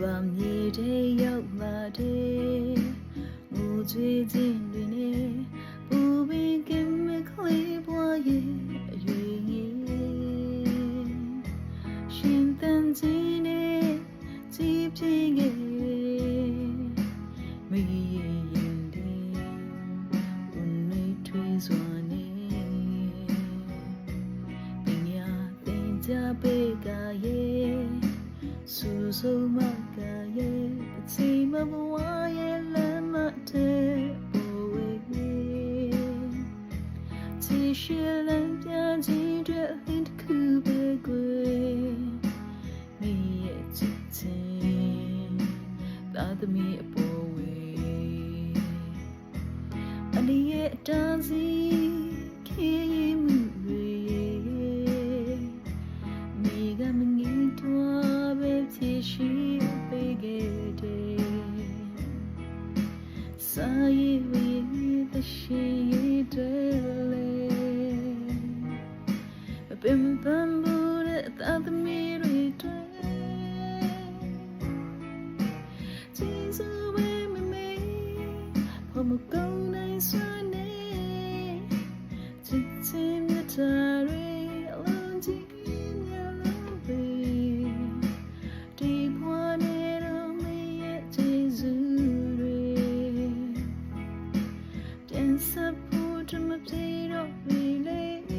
ပါမြေတဲ့ရောက်လာတဲ့ငိုကြွေးခြင်းတွေနဲ့ပူပင်ကင်းမကလေးပွားရဲ့အရွယ်ငယ်ရှင်တန်ခြင်းနဲ့ကြည်ပြင်းခဲ့မေးရင်တဲ့ဦးနေထွေးစွာနဲ့ပညာသင်ကြားပေးကရဲ့ စူးစုံမကရဲ့အချိန်မဘဝရဲ့လမ်းမတဲ့ပေါ်ဝေးချီရှိလမ်းပြခြင်းတဲ့ဟင်တစ်ခုပဲကွယ်မိရဲ့ချစ်ချင်းသာသမီအပေါ်ဝေးအနည်းရဲ့အတားစီခေရင်မှုတွေ စာရေးဝေးတဲ့ရှိရဲ့တယ်လေမပင်ပန်းဘူးတဲ့သာသမီတွေတွေကျေးဇူးပဲမမေဖို့မကောင်းနိုင်စွာ Support Insapportable potato relay.